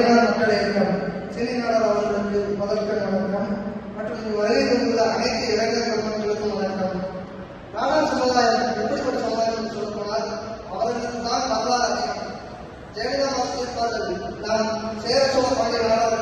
அரியநாள் மக்கள் இயக்கம் சிறிநாடர் அவர்களுக்கு முதற்கண் வணக்கம். மற்றும் இங்கு வருகை அனைத்து இளைஞர் பெருமக்களுக்கும் வணக்கம். நாடார் சமுதாயம் எப்படிப்பட்ட சமுதாயம் என்று சொல்ல போனால் அவர்களுக்கு தான் வரலாறு அதிகம் ஜெயலலிதா வாசிப்பார்கள் நாம் சேர சோழ பாண்டிய நாடார்கள்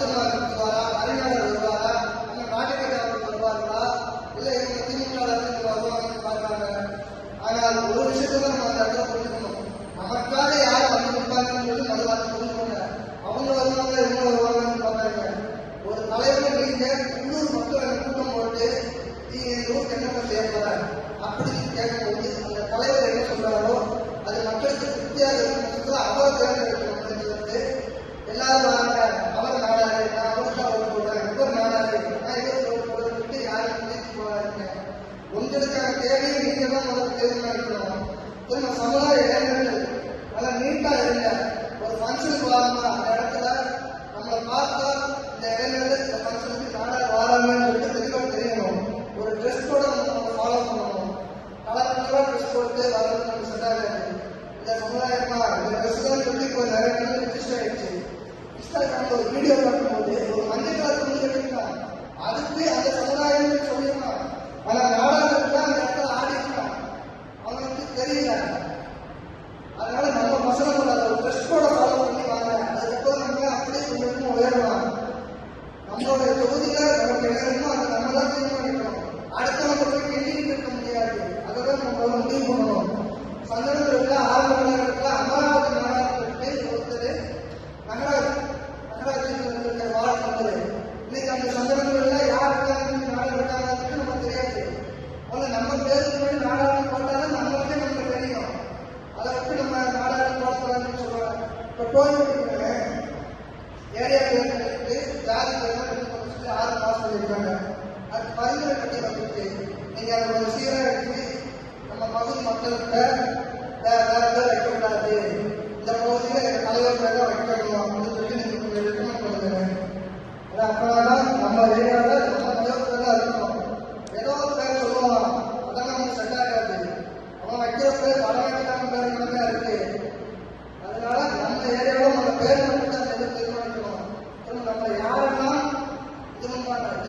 அங்க வருவாரா அறிஞர் வருவாரா அங்க ராஜகேட் வருவார்களா இல்ல இவங்க திமுக வருவாங்கன்னு ஆனால் ஒரு விஷயத்தை தான் நம்ம அந்த இடத்துல புரிஞ்சுக்கணும். நமக்காக யார் வந்து நிற்பாங்கன்னு சொல்லி முதல்ல புரிஞ்சுக்கோங்க. அவங்க வருவாங்க இவங்க வருவாங்கன்னு பார்த்தாங்க ஒரு தலைவர் நீங்க உள்ளூர் மக்களை கூட்டம் போட்டு நீ எங்க ஊருக்கு என்னென்ன செய்ய போற அப்படின்னு கேட்கும்போது அந்த தலைவர் என்ன சொல்றாரோ அது மக்களுக்கு திருப்தியாக இருக்கும் அவரை எல்லாரும் வாங்க அவர் நாடாரு நான் அவருக்கு அவர் போடுறேன் இவர் நாடாரு நான் இவருக்கு அவர் போடுறேன் யாரும் முடிச்சு போறாருங்க உங்களுக்கான தேவையை நீங்க தான் முதல்ல தேர்வு நடத்தணும் கொஞ்சம் சமுதாய இடங்கள் நல்லா நீட்டா இருங்க ஒரு ஃபங்க்ஷனுக்கு வரணுமா? அந்த இடத்துல நம்மளை பார்த்தா இந்த இடங்கள்ல இந்த ஃபங்க்ஷனுக்கு நாடா வராங்கன்னு சொல்லிட்டு தெளிவாக தெரியணும். ஒரு ட்ரெஸ் கோட நம்ம ஃபாலோ பண்ணணும். கலர் கலராக ட்ரெஸ் போட்டு வர்றது நம்ம செட் இந்த சமுதாயமா இந்த ட்ரெஸ் தான் சொல்லி கொஞ்சம் நிறைய பேர் ரிஜிஸ்டர் ஆயிடுச்சு. இன்ஸ்டாகிராம்ல ஒரு வீடியோ பார்க்கும்போது ஒரு மஞ்சள் கலர் துணி கட்டிருக்கான் அதுக்கு அந்த இப்போ ஏரியா தேர்தலுக்கு ஜாதி தேர்தல் ஆறு பாஸ் பண்ணியிருக்காங்க அது பரிந்துரை கட்டி வந்துருக்கு நீங்கள் அதை ஒரு சீராக நம்ம பகுதி மக்கள்கிட்ட வேற வேற பேர் வைக்கக்கூடாது இந்த பகுதியில் எங்க தலைவர் தான் வைக்கணும் அப்படின்னு சொல்லி நீங்க ரெக்கமெண்ட் பண்ணுங்க அது அப்பதான் நம்ம